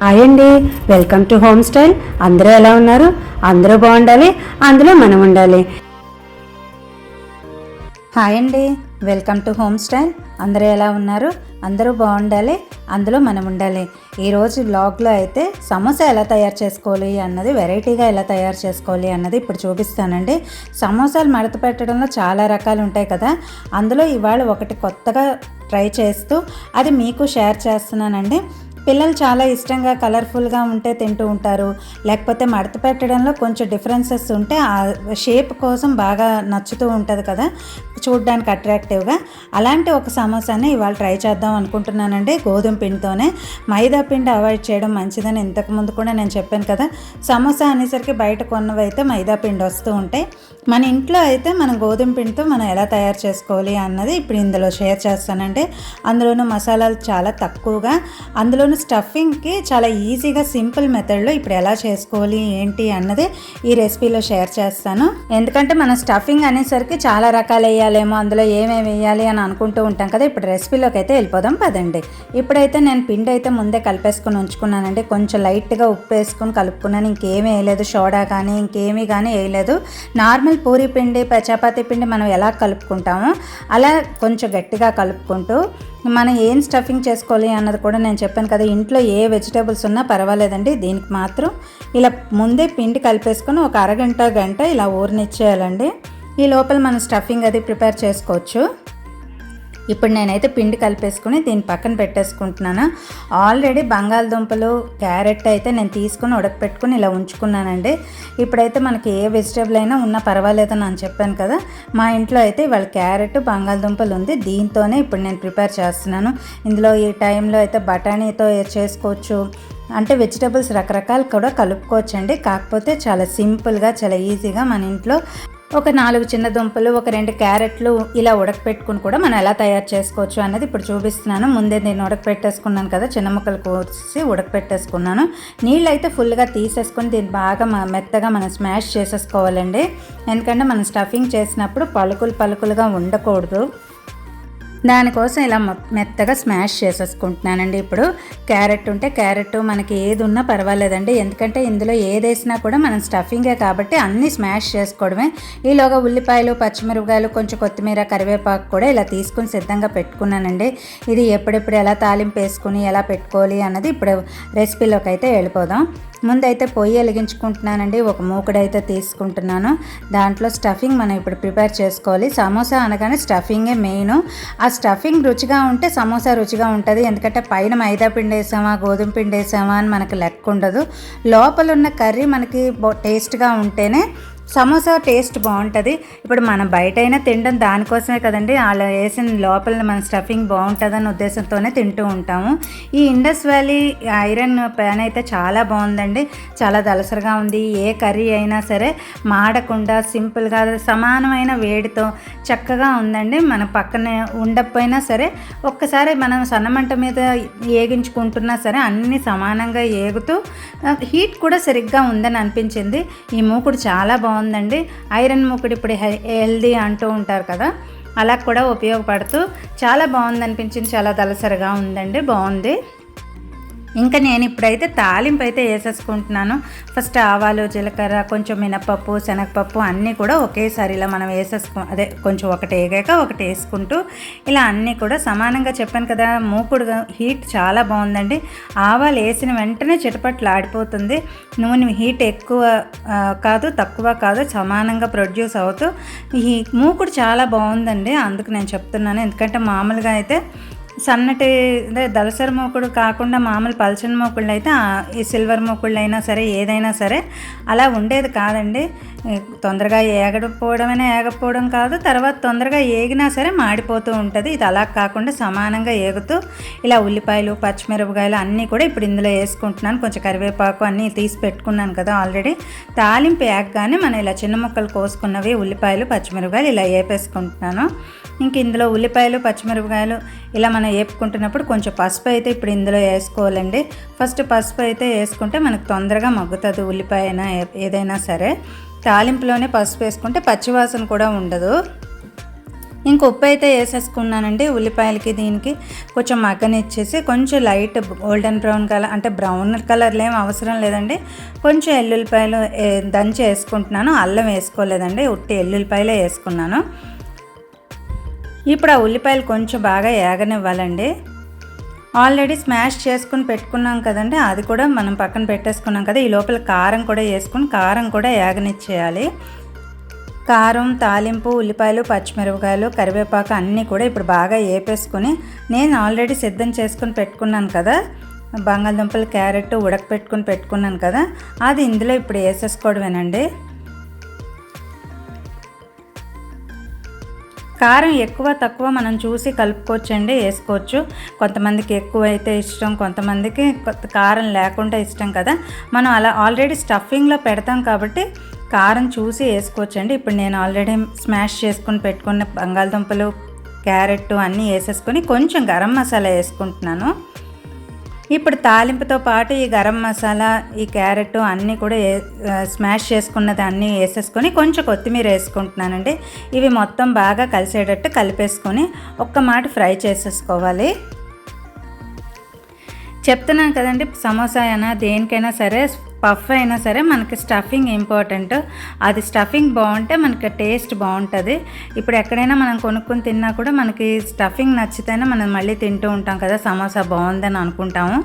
Hi అండి welcome to home style అందరూ ఎలా ఉన్నారు? అందరూ బాగుండాలి అందులో మనం ఉండాలి. హాయ్ అండి వెల్కమ్ టు హోమ్ స్టైల్ అందరూ ఎలా ఉన్నారు? అందరూ బాగుండాలి అందులో మనం ఉండాలి. ఈరోజు బ్లాగ్లో అయితే సమోసా ఎలా తయారు చేసుకోవాలి అన్నది వెరైటీగా ఎలా తయారు చేసుకోవాలి అన్నది ఇప్పుడు చూపిస్తానండి. సమోసాలు మడత పెట్టడంలో చాలా రకాలు ఉంటాయి కదా అందులో ఇవాళ ఒకటి కొత్తగా ట్రై చేస్తూ అది మీకు షేర్ చేస్తున్నానండి. పిల్లలు చాలా ఇష్టంగా కలర్ఫుల్గా ఉంటే తింటూ ఉంటారు. లేకపోతే మడత పెట్టడంలో కొంచెం డిఫరెన్సెస్ ఉంటే ఆ షేప్ కోసం బాగా నచ్చుతూ ఉంటుంది కదా. చూడడానికి అట్రాక్టివ్గా అలాంటి ఒక సమోసాని ఇవాళ ట్రై చేద్దాం అనుకుంటున్నానండి. గోధుమ పిండితోనే. మైదా పిండి అవాయిడ్ చేయడం మంచిదని ఇంతకుముందు కూడా నేను చెప్పాను కదా. సమోసా అనేసరికి బయట కొన్నవి అయితే మైదా పిండి వస్తూ ఉంటాయి మన ఇంట్లో అయితే మనం గోధుమ పిండితో మనం ఎలా తయారు చేసుకోవాలి అన్నది ఇప్పుడు ఇందులో షేర్ చేస్తానండి. అందులోనూ మసాలాలు చాలా తక్కువగా. అందులోనూ స్టఫింగ్కి చాలా ఈజీగా సింపుల్ మెథడ్లో ఇప్పుడు ఎలా చేసుకోవాలి ఏంటి అన్నది ఈ రెసిపీలో షేర్ చేస్తాను. ఎందుకంటే మనం స్టఫింగ్ అనేసరికి చాలా రకాలు వేయాలేమో అందులో ఏమేమి వేయాలి అని అనుకుంటూ ఉంటాం కదా ఇప్పుడు రెసిపీలోకి అయితే వెళ్ళిపోదాం పదండి. ఇప్పుడైతే నేను పిండి అయితే ముందే కలిపేసుకుని ఉంచుకున్నానండి. కొంచెం లైట్గా ఉప్పు వేసుకొని కలుపుకున్నాను. ఇంకేమీ వేయలేదు సోడా కానీ ఇంకేమీ కానీ వేయలేదు. నార్మల్ పూరి పిండి చపాతీ పిండి మనం ఎలా కలుపుకుంటామో అలా కొంచెం గట్టిగా కలుపుకుంటూ మనం ఏం స్టఫింగ్ చేసుకోవాలి అన్నది కూడా నేను చెప్పాను కదా. ఇంట్లో ఏ వెజిటేబుల్స్ ఉన్నా పర్వాలేదండి. దీనికి మాత్రం ఇలా ముందే పిండి కలిపేసుకొని ఒక అరగంట గంట ఇలా ఊరనిచ్చేయాలండి. ఈ లోపల మనం స్టఫింగ్ అది ప్రిపేర్ చేసుకోవచ్చు. ఇప్పుడు నేనైతే పిండి కలిపేసుకుని దీన్ని పక్కన పెట్టేసుకుంటున్నాను. ఆల్రెడీ బంగాళదుంపలు క్యారెట్ అయితే నేను తీసుకుని ఉడకపెట్టుకుని ఇలా ఉంచుకున్నానండి. ఇప్పుడైతే మనకి ఏ వెజిటేబుల్ అయినా ఉన్నా పర్వాలేదని అని చెప్పాను కదా. మా ఇంట్లో అయితే ఇవాళ క్యారెట్ బంగాళదుంపలు ఉంది. దీంతోనే ఇప్పుడు నేను ప్రిపేర్ చేస్తున్నాను. ఇందులో ఈ టైంలో అయితే బఠానీతో చేసుకోవచ్చు. అంటే వెజిటేబుల్స్ రకరకాలు కూడా కలుపుకోవచ్చండి. కాకపోతే చాలా సింపుల్గా చాలా ఈజీగా మన ఇంట్లో ఒక నాలుగు చిన్న దుంపలు ఒక రెండు క్యారెట్లు ఇలా ఉడకపెట్టుకుని కూడా మనం ఎలా తయారు చేసుకోవచ్చు అన్నది ఇప్పుడు చూపిస్తున్నాను. ముందే నేను ఉడకపెట్టేసుకున్నాను కదా చిన్న ముక్కలు కోసి ఉడకపెట్టేసుకున్నాను. నీళ్ళు అయితే ఫుల్గా తీసేసుకొని దీన్ని బాగా మ- మెత్తగా మనం స్మాష్ చేసేసుకోవాలండి. ఎందుకంటే మనం స్టఫింగ్ చేసినప్పుడు పలుకులు పలుకులుగా ఉండకూడదు. దానికోసం ఇలా మెత్తగా స్మాష్ చేసేసుకుంటున్నానండి. ఇప్పుడు క్యారెట్ ఉంటే క్యారెట్ మనకి ఏది ఉన్నా పర్వాలేదండి. ఎందుకంటే ఇందులో ఏది కూడా మనం స్టఫింగే కాబట్టి అన్నీ స్మాష్ చేసుకోవడమే. ఈలోగా ఉల్లిపాయలు పచ్చిమిరపకాయలు కొంచెం కొత్తిమీర కరివేపాకు కూడా ఇలా తీసుకుని సిద్ధంగా పెట్టుకున్నానండి. ఇది ఎప్పుడెప్పుడు ఎలా తాలింపు వేసుకుని ఎలా పెట్టుకోవాలి అన్నది ఇప్పుడు రెసిపీలోకి అయితే వెళ్ళిపోదాం. ముందైతే పొయ్యి వెలిగించుకుంటున్నానండి ఒక మూకుడైతే తీసుకుంటున్నాను. దాంట్లో స్టఫింగ్ మనం ఇప్పుడు ప్రిపేర్ చేసుకోవాలి. సమోసా అనగానే స్టఫింగే మెయిన్. ఆ స్టఫింగ్ రుచిగా ఉంటే సమోసా రుచిగా ఉంటుంది. ఎందుకంటే పైన మైదా పిండి వేసామా గోధుమ పిండి వేసామా అని మనకు లెక్క ఉండదు. లోపల ఉన్న కర్రీ మనకి టేస్ట్గా ఉంటేనే సమోసా టేస్ట్ బాగుంటుంది. ఇప్పుడు మనం బయట అయినా తినడం దానికోసమే కదండి. అలా వేసిన లోపల మన స్టఫింగ్ బాగుంటుందన్న ఉద్దేశంతోనే తింటూ ఉంటాము. ఈ ఇండస్ వ్యాలీ ఐరన్ ప్యాన్ అయితే చాలా బాగుందండి. చాలా దలసరగా ఉంది. ఏ కర్రీ అయినా సరే మాడకుండా సింపుల్గా సమానమైన వేడితో చక్కగా ఉందండి. మన పక్కనే ఉండకపోయినా సరే ఒక్కసారి మనం సన్నమంట మీద ఏగించుకుంటున్నా సరే అన్నీ సమానంగా ఏగుతూ హీట్ కూడా సరిగ్గా ఉందని అనిపించింది. ఈ మూకుడు చాలా బాగుంది. బాగుందండి. ఐరన్ మూకుడు ఇప్పుడు హెల్దీ అంటూ ఉంటారు కదా అలా కూడా ఉపయోగపడుతూ చాలా బాగుంది అనిపించింది చాలా దలసరిగా ఉందండి బాగుంది. ఇంకా నేను ఇప్పుడైతే తాలింపు అయితే వేసేసుకుంటున్నాను. ఫస్ట్ ఆవాలు జీలకర్ర కొంచెం మినపప్పు శనగపప్పు అన్నీ కూడా ఒకేసారి ఇలా మనం వేసేసుకో అదే కొంచెం ఒకటి వేగాక ఒకటి వేసుకుంటూ ఇలా అన్నీ కూడా సమానంగా చెప్పాను కదా మూకుడు హీట్ చాలా బాగుందండి. ఆవాలు వేసిన వెంటనే చిటపట్లు ఆడిపోతుంది. నూనె హీట్ ఎక్కువ కాదు తక్కువ కాదు సమానంగా ప్రొడ్యూస్ అవుతూ ఈ మూకుడు చాలా బాగుందండి. అందుకు నేను చెప్తున్నాను. ఎందుకంటే మామూలుగా అయితే సన్నటి అదే దలసరి మోకుడు కాకుండా మామూలు పల్చని మూకుళ్ళు అయితే ఈ సిల్వర్ మోకుళ్ళు అయినా సరే ఏదైనా సరే అలా ఉండేది కాదండి. తొందరగా ఏగకపోవడమైనా ఏగకపోవడం కాదు. తర్వాత తొందరగా ఏగినా సరే మాడిపోతూ ఉంటుంది. ఇది అలా కాకుండా సమానంగా ఏగుతూ ఇలా ఉల్లిపాయలు పచ్చిమిరపకాయలు అన్నీ కూడా ఇప్పుడు ఇందులో వేసుకుంటున్నాను. కొంచెం కరివేపాకు అన్నీ తీసి పెట్టుకున్నాను కదా ఆల్రెడీ. తాలింపు ఏగగానే మనం ఇలా చిన్న ముక్కలు కోసుకున్నవి ఉల్లిపాయలు పచ్చిమిరపకాయలు ఇలా వేపేసుకుంటున్నాను. ఇంక ఇందులో ఉల్లిపాయలు పచ్చిమిరపకాయలు ఇలా మనం వేపుకుంటున్నప్పుడు కొంచెం పసుపు అయితే ఇప్పుడు ఇందులో వేసుకోవాలండి. ఫస్ట్ పసుపు అయితే వేసుకుంటే మనకు తొందరగా మగ్గుతుంది ఉల్లిపాయ అయినా ఏ- ఏదైనా సరే. తాలింపులోనే పసుపు వేసుకుంటే పచ్చివాసన కూడా ఉండదు. ఇంక ఉప్పు అయితే వేసేసుకున్నానండి ఉల్లిపాయలకి దీనికి. కొంచెం మగ్గనిచ్చేసి కొంచెం లైట్ గోల్డెన్ బ్రౌన్ కలర్ అంటే బ్రౌన్ కలర్లో ఏం అవసరం లేదండి. కొంచెం ఎల్లుల్లిపాయలు ఏ- దంచి వేసుకుంటున్నాను. అల్లం వేసుకోలేదండి. ఉట్టి ఎల్లుల్లిపాయలే వేసుకున్నాను. ఇప్పుడు ఆ ఉల్లిపాయలు కొంచెం బాగా ఏగనివ్వాలండి. ఆల్రెడీ స్మాష్ చేసుకుని పెట్టుకున్నాం కదండి అది కూడా మనం పక్కన పెట్టేసుకున్నాం కదా ఈ లోపల కారం కూడా వేసుకుని కారం కూడా ఏగనిచ్చేయాలి. కారం తాలింపు ఉల్లిపాయలు పచ్చిమిరపకాయలు కరివేపాకు అన్నీ కూడా ఇప్పుడు బాగా వేపేసుకుని నేను ఆల్రెడీ సిద్ధం చేసుకుని పెట్టుకున్నాను కదా బంగాళదుంపలు క్యారెట్ ఉడకపెట్టుకుని పెట్టుకున్నాను కదా అది ఇందులో ఇప్పుడు వేసేసుకోవడమేనండి. కారం ఎక్కువ తక్కువ మనం చూసి కలుపుకోవచ్చండి వేసుకోవచ్చు. కొంతమందికి ఎక్కువ అయితే ఇష్టం కొంతమందికి కొత్త కారం లేకుండా ఇష్టం కదా. మనం అలా ఆల్రెడీ స్టఫింగ్లో పెడతాం కాబట్టి కారం చూసి వేసుకోవచ్చండి. ఇప్పుడు నేను ఆల్రెడీ స్మాష్ చేసుకుని పెట్టుకున్న బంగాళదుంపలు క్యారెట్ అన్నీ వేసేసుకొని కొంచెం గరం మసాలా వేసుకుంటున్నాను. ఇప్పుడు తాలింపుతో పాటు ఈ గరం మసాలా ఈ క్యారెట్ అన్నీ కూడా స్మాష్ చేసుకున్నది అన్నీ వేసేసుకొని కొంచెం కొత్తిమీర వేసుకుంటున్నానండి. ఇవి మొత్తం బాగా కలిసేటట్టు కలిపేసుకొని ఒక్క మాట ఫ్రై చేసేసుకోవాలి. చెప్తున్నాను కదండి సమోసా అయినా దేనికైనా సరే పఫ్ అయినా సరే మనకి స్టఫింగ్ ఇంపార్టెంట్. అది స్టఫింగ్ బాగుంటే మనకి టేస్ట్ బాగుంటుంది. ఇప్పుడు ఎక్కడైనా మనం కొనుక్కొని తిన్నా కూడా మనకి స్టఫింగ్ నచ్చితేనే మనం మళ్ళీ తింటూ ఉంటాం కదా సమోసా బాగుందని అనుకుంటాము.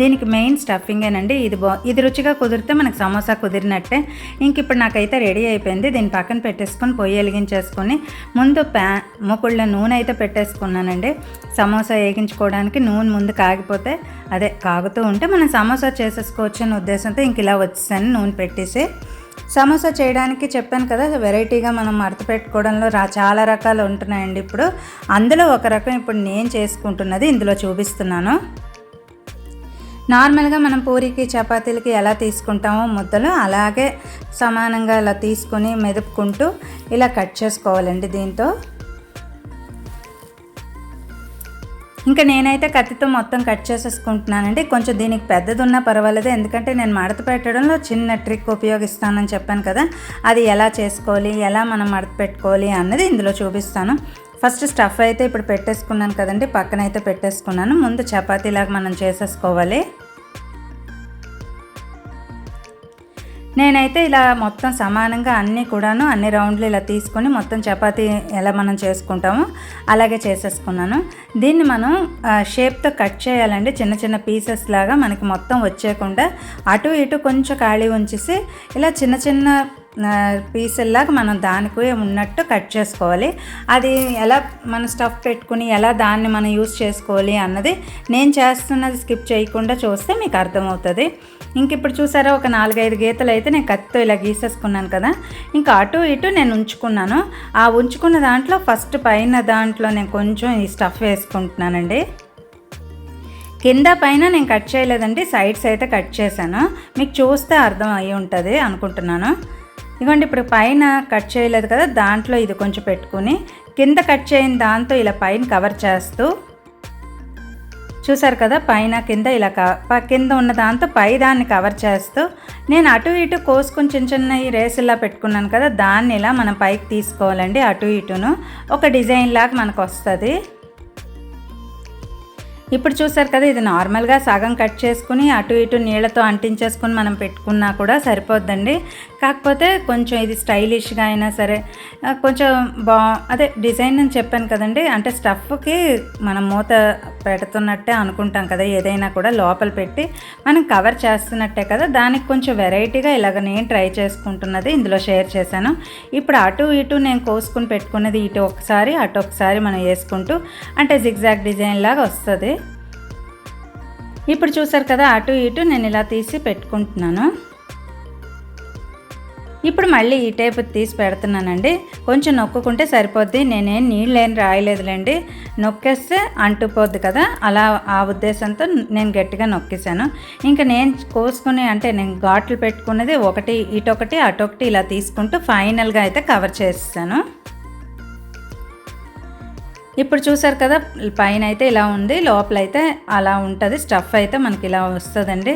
దీనికి మెయిన్ స్టఫింగేనండి ఇది బా ఇది రుచిగా కుదిరితే మనకు సమోసా కుదిరినట్టే. ఇంక ఇప్పుడు నాకైతే రెడీ అయిపోయింది. దీన్ని పక్కన పెట్టేసుకొని పొయ్యి వెలిగించేసుకొని ముందు ప్యా మూకుళ్ళ నూనె అయితే పెట్టేసుకున్నానండి. సమోసా వేగించుకోవడానికి నూనె ముందు కాగిపోతే అదే కాగుతూ ఉంటే మనం సమోసా చేసేసుకోవచ్చు అనే ఉద్దేశంతో ఇంక ఇలా వచ్చేసాను నూనె పెట్టేసి. సమోసా చేయడానికి చెప్పాను కదా వెరైటీగా మనం మడత పెట్టుకోవడంలో రా చాలా రకాలు ఉంటున్నాయండి ఇప్పుడు. అందులో ఒక రకం ఇప్పుడు నేను చేసుకుంటున్నది ఇందులో చూపిస్తున్నాను. నార్మల్గా మనం పూరికి చపాతీలకి ఎలా తీసుకుంటామో ముద్దలు అలాగే సమానంగా ఇలా తీసుకొని మెదుపుకుంటూ ఇలా కట్ చేసుకోవాలండి దీంతో. ఇంకా నేనైతే కత్తితో మొత్తం కట్ చేసేసుకుంటున్నానండి. కొంచెం దీనికి పెద్దది ఉన్నా పర్వాలేదు. ఎందుకంటే నేను మడత పెట్టడంలో చిన్న ట్రిక్ ఉపయోగిస్తానని చెప్పాను కదా. అది ఎలా చేసుకోవాలి ఎలా మనం మడత పెట్టుకోవాలి అన్నది ఇందులో చూపిస్తాను. ఫస్ట్ స్టఫ్ అయితే ఇప్పుడు పెట్టేసుకున్నాను కదండి పక్కన అయితే పెట్టేసుకున్నాను. ముందు చపాతీలాగా మనం చేసేసుకోవాలి. నేనైతే ఇలా మొత్తం సమానంగా అన్నీ కూడాను అన్ని రౌండ్లు ఇలా తీసుకొని మొత్తం చపాతీ ఎలా మనం చేసుకుంటామో అలాగే చేసేసుకున్నాను. దీన్ని మనం షేప్తో కట్ చేయాలండి. చిన్న చిన్న పీసెస్ లాగా మనకి మొత్తం వచ్చేయకుండా అటు ఇటు కొంచెం ఖాళీ ఉంచేసి ఇలా చిన్న చిన్న పీసుల్లాగా మనం దానికి ఉన్నట్టు కట్ చేసుకోవాలి. అది ఎలా మనం స్టఫ్ పెట్టుకుని ఎలా దాన్ని మనం యూస్ చేసుకోవాలి అన్నది నేను చేస్తున్నది స్కిప్ చేయకుండా చూస్తే మీకు అర్థమవుతుంది. ఇంక ఇప్పుడు చూసారా ఒక నాలుగైదు గీతలు అయితే నేను కత్తితో ఇలా గీసేసుకున్నాను కదా. ఇంకా అటు ఇటు నేను ఉంచుకున్నాను. ఆ ఉంచుకున్న దాంట్లో ఫస్ట్ పైన దాంట్లో నేను కొంచెం ఈ స్టఫ్ వేసుకుంటున్నానండి. కింద పైన నేను కట్ చేయలేదండి సైడ్స్ అయితే కట్ చేశాను. మీకు చూస్తే అర్థం అయ్యి ఉంటుంది అనుకుంటున్నాను. ఇదిగోండి ఇప్పుడు పైన కట్ చేయలేదు కదా దాంట్లో ఇది కొంచెం పెట్టుకుని కింద కట్ చేయని దాంతో ఇలా పైన కవర్ చేస్తూ చూసారు కదా పైన కింద ఇలా క- కింద ఉన్న దాంతో పై దాన్ని కవర్ చేస్తూ నేను అటు ఇటు కోసుకుని చిన్న చిన్న ఈ రేసుల్లా పెట్టుకున్నాను కదా దాన్ని ఇలా మనం పైకి తీసుకోవాలండి అటు ఇటును. ఒక డిజైన్ లాగా మనకు వస్తుంది. ఇప్పుడు చూసారు కదా ఇది నార్మల్గా సగం కట్ చేసుకుని అటు ఇటు నీళ్ళతో అంటించేసుకుని మనం పెట్టుకున్నా కూడా సరిపోద్దండి. కాకపోతే కొంచెం ఇది స్టైలిష్గా అయినా సరే కొంచెం బా అదే డిజైన్ అని చెప్పాను కదండి అంటే స్టఫ్కి మనం మూత పెడుతున్నట్టే అనుకుంటాం కదా ఏదైనా కూడా లోపల పెట్టి మనం కవర్ చేస్తున్నట్టే కదా దానికి కొంచెం వెరైటీగా ఇలాగ నేను ట్రై చేసుకుంటున్నది ఇందులో షేర్ చేశాను. ఇప్పుడు అటు ఇటు నేను కోసుకుని పెట్టుకున్నది ఇటు ఒకసారి అటు ఒకసారి మనం వేసుకుంటూ అంటే జిగ్జాగ్ డిజైన్ లాగా వస్తుంది. ఇప్పుడు చూసారు కదా అటు ఇటు నేను ఇలా తీసి పెట్టుకుంటున్నాను. ఇప్పుడు మళ్ళీ ఈ టైపు తీసి పెడుతున్నానండి. కొంచెం నొక్కుకుంటే సరిపోద్ది. నేనేం నీళ్ళు ఏం రాయలేదులేండి. నొక్కేస్తే అంటుపోద్ది కదా. అలా ఆ ఉద్దేశంతో నేను గట్టిగా నొక్కేసాను ఇంకా నేను కోసుకుని అంటే నేను ఘాట్లు పెట్టుకున్నది ఒకటి ఇటొకటి అటొకటి ఇలా తీసుకుంటూ ఫైనల్గా అయితే కవర్ చేస్తాను ఇప్పుడు చూసారు కదా పైన అయితే ఇలా ఉంది లోపల అయితే అలా ఉంటుంది స్టఫ్ అయితే మనకి ఇలా వస్తుందండి.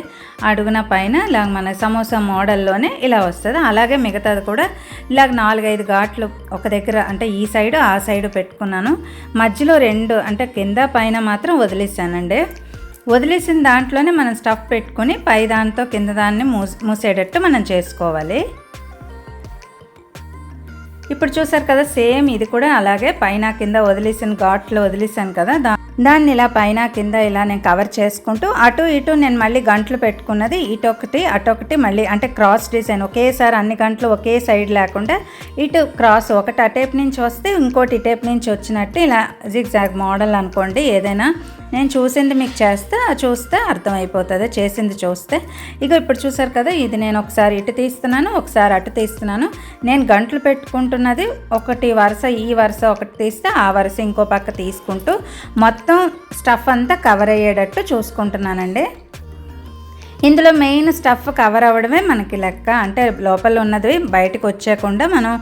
అడుగున పైన ఇలా మన సమోసా మోడల్లోనే ఇలా వస్తుంది. అలాగే మిగతాది కూడా ఇలాగ నాలుగైదు ఘాట్లు ఒక దగ్గర అంటే ఈ సైడ్ ఆ సైడ్ పెట్టుకున్నాను. మధ్యలో రెండు అంటే కింద పైన మాత్రం వదిలేసానండి. వదిలేసిన దాంట్లోనే మనం స్టఫ్ పెట్టుకొని పై దాంతో కింద దాన్ని మూసేటట్టు మనం చేసుకోవాలి. ఇప్పుడు చూసారు కదా సేమ్ ఇది కూడా అలాగే పైన కింద వదిలేసిన ఘాట్లో వదిలేసాను కదా. దా దాన్ని ఇలా పైన కింద ఇలా నేను కవర్ చేసుకుంటూ అటు ఇటు నేను మళ్ళీ గంటలు పెట్టుకున్నది ఇటొకటి అటొకటి మళ్ళీ అంటే క్రాస్ డిజైన్ ఒకేసారి అన్ని గంటలు ఒకే సైడ్ లేకుండా ఇటు క్రాస్ ఒకటి అటేపు నుంచి వస్తే ఇంకోటి ఇటేపు నుంచి వచ్చినట్టు ఇలా జిగ్జాగ్ మోడల్ అనుకోండి ఏదైనా నేను చూసింది మీకు చేస్తే చూస్తే అర్థమైపోతుంది. చేసింది చూస్తే. ఇక ఇప్పుడు చూసారు కదా ఇది నేను ఒకసారి ఇటు తీస్తున్నాను ఒకసారి అటు తీస్తున్నాను. నేను గంటలు పెట్టుకుంటున్నది ఒకటి వరుస ఈ వరుస ఒకటి తీస్తే ఆ వరుస ఇంకో పక్క తీసుకుంటూ మొత్తం స్టఫ్ అంతా కవర్ అయ్యేటట్టు చూసుకుంటున్నానండి. ఇందులో మెయిన్ స్టఫ్ కవర్ అవ్వడమే మనకి లెక్క. అంటే లోపల ఉన్నది బయటకు వచ్చేయకుండా మనం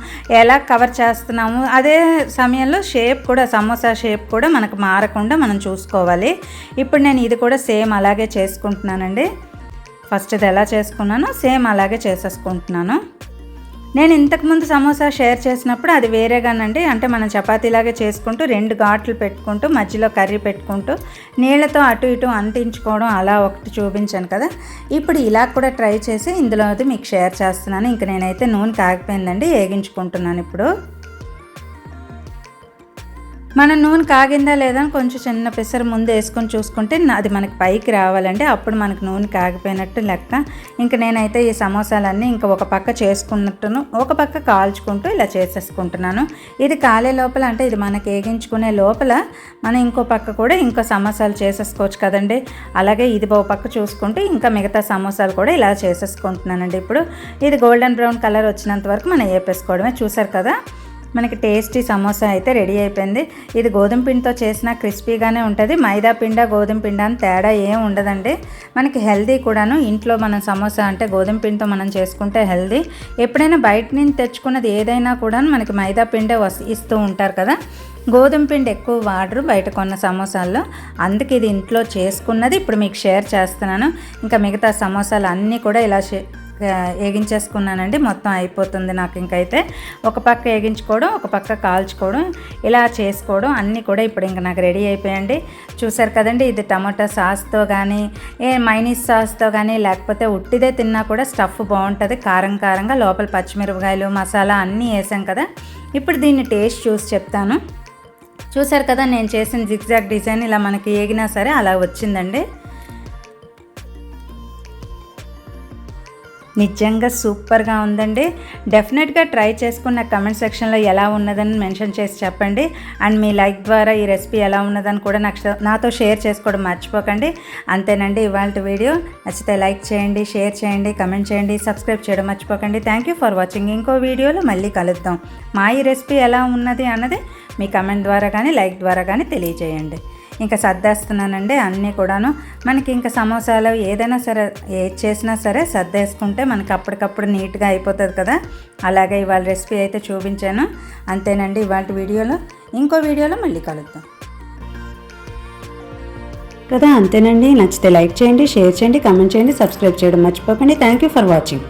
ఎలా కవర్ చేస్తున్నాము అదే సమయంలో షేప్ కూడా సమోసా షేప్ కూడా మనకు మారకుండా మనం చూసుకోవాలి. ఇప్పుడు నేను ఇది కూడా సేమ్ అలాగే చేసుకుంటున్నానండి. ఫస్ట్ ఇది ఎలా చేసుకున్నానో సేమ్ అలాగే చేసేసుకుంటున్నాను. నేను ఇంతకుముందు సమోసా షేర్ చేసినప్పుడు అది వేరేగానండి. అంటే మనం చపాతీలాగే చేసుకుంటూ రెండు ఘాట్లు పెట్టుకుంటూ మధ్యలో కర్రీ పెట్టుకుంటూ నీళ్ళతో అటు ఇటు అంటించుకోవడం అలా ఒకటి చూపించాను కదా. ఇప్పుడు ఇలా కూడా ట్రై చేసి ఇందులో మీకు షేర్ చేస్తున్నాను. ఇంక నేనైతే నూనె కాగిపోయిందండి వేగించుకుంటున్నాను ఇప్పుడు. మన నూనె కాగిందా లేదా అని కొంచెం చిన్న పెసర ముందు వేసుకొని చూసుకుంటే అది మనకి పైకి రావాలంటే అప్పుడు మనకు నూనె కాగిపోయినట్టు లెక్క. ఇంకా నేనైతే ఈ సమోసాలన్నీ ఇంకా ఒక పక్క చేసుకున్నట్టును ఒక పక్క కాల్చుకుంటూ ఇలా చేసేసుకుంటున్నాను. ఇది కాలే లోపల అంటే ఇది మనకి వేగించుకునే లోపల మనం ఇంకో పక్క కూడా ఇంకో సమోసాలు చేసేసుకోవచ్చు కదండి. అలాగే ఇది ఒక పక్క చూసుకుంటే ఇంకా మిగతా సమోసాలు కూడా ఇలా చేసేసుకుంటున్నానండి. ఇప్పుడు ఇది గోల్డెన్ బ్రౌన్ కలర్ వచ్చినంత వరకు మనం వేపేసుకోవడమే. చూసారు కదా? మనకి టేస్టీ సమోసా అయితే రెడీ అయిపోయింది. ఇది గోధుమ పిండితో చేసిన క్రిస్పీగానే ఉంటుంది. మైదా పిండ గోధుమ పిండ అని తేడా ఏం ఉండదండి. మనకి హెల్దీ కూడాను ఇంట్లో మనం సమోసా అంటే గోధుమ పిండితో మనం చేసుకుంటే హెల్దీ. ఎప్పుడైనా బయట నుంచి తెచ్చుకున్నది ఏదైనా కూడా మనకి మైదా పిండే ఇస్తూ ఉంటారు కదా. గోధుమ పిండి ఎక్కువ వాడరు బయట కొన్న సమోసాల్లో. అందుకే ఇది ఇంట్లో చేసుకున్నది. ఇప్పుడు మీకు షేర్ చేస్తున్నాను. ఇంకా మిగతా సమోసాలు అన్నీ కూడా ఇలా వేగించేసుకున్నానండి మొత్తం అయిపోతుంది నాకు ఇంకైతే. ఒక పక్క వేగించుకోవడం ఒక పక్క కాల్చుకోవడం ఇలా చేసుకోవడం అన్నీ కూడా ఇప్పుడు ఇంకా నాకు రెడీ అయిపోయండి చూసారు కదండి ఇది టమాటా సాస్తో కానీ ఏ మైనీస్ సాస్తో కానీ లేకపోతే ఉట్టిదే తిన్నా కూడా స్టఫ్ బాగుంటుంది. కారం కారంగా లోపల పచ్చిమిరపకాయలు మసాలా అన్నీ వేసాం కదా. ఇప్పుడు దీన్ని టేస్ట్ చూసి చెప్తాను. చూసారు కదా నేను చేసిన జిగ్జాగ్ డిజైన్ ఇలా మనకి ఏగినా సరే అలా వచ్చిందండి. నిజంగా సూపర్గా ఉందండి. డెఫినెట్గా ట్రై చేసుకున్న కమెంట్ సెక్షన్లో ఎలా ఉన్నదని మెన్షన్ చేసి చెప్పండి. అండ్ మీ లైక్ ద్వారా ఈ రెసిపీ ఎలా ఉన్నదని కూడా నాకు నాతో షేర్ చేసుకోవడం మర్చిపోకండి. అంతేనండి ఇవాళ వీడియో నచ్చితే లైక్ చేయండి షేర్ చేయండి కమెంట్ చేయండి సబ్స్క్రైబ్ చేయడం మర్చిపోకండి. థ్యాంక్ యూ ఫర్ వాచింగ్ ఇంకో వీడియోలో మళ్ళీ కలుద్దాం. మా ఈ రెసిపీ ఎలా ఉన్నది అన్నది మీ కమెంట్ ద్వారా కానీ లైక్ ద్వారా కానీ తెలియజేయండి. ఇంకా సర్దేస్తున్నానండి అన్నీ కూడాను. మనకి ఇంకా సమోసాలు ఏదైనా సరే ఏది చేసినా సరే సర్దేసుకుంటే మనకి అప్పటికప్పుడు నీట్గా అయిపోతుంది కదా. అలాగే ఇవాళ రెసిపీ అయితే చూపించాను. అంతేనండి ఇవాళ వీడియోలో. ఇంకో వీడియోలో మళ్ళీ కలుద్దాం. కదా అంతేనండి. నచ్చితే లైక్ చేయండి షేర్ చేయండి కామెంట్ చేయండి సబ్స్క్రైబ్ చేయడం మర్చిపోకండి. Thank you for watching.